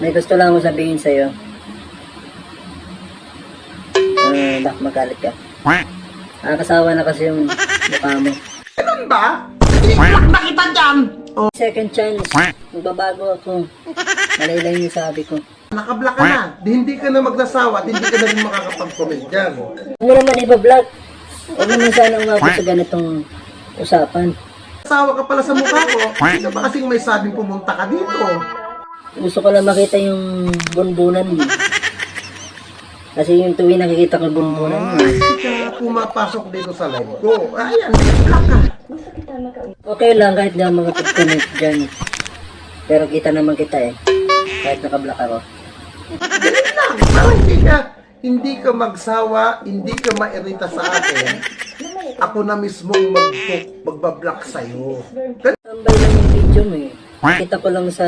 May gusto lang ako sabihin sa'yo. Uh, bak magalit ka. Nakakasawa na kasi yung mukha mo. Ganun ba? Na kita dyan! Second chance, magbabago ako. Malaylay yung sabi ko. Nakablock ka na. Di hindi ka na magnasawa at hindi ka na rin makakapag-comment dyan. Huwag mo naman iba-vlog. Huwag naman sana umabot sa ganitong usapan. Nasawa ka pala sa mukha ko. Hindi ka ba kasing may sabing pumunta ka dito? Gusto ko lang makita yung bunbunan mo. Kasi yung tuwing nakikita ko yung bunbunan mo. Hindi ka pumapasok dito sa live ko. Ayan, block ka. Okay lang kahit na mga comment dyan. Pero kita naman kita eh. Kahit nakablock ako. Ganun lang. Hindi ka, hindi ka magsawa, hindi ka mairita sa akin. Ako na mismong mag magbablock sa'yo. Tambay lang yung video mo eh. Kita ko lang sa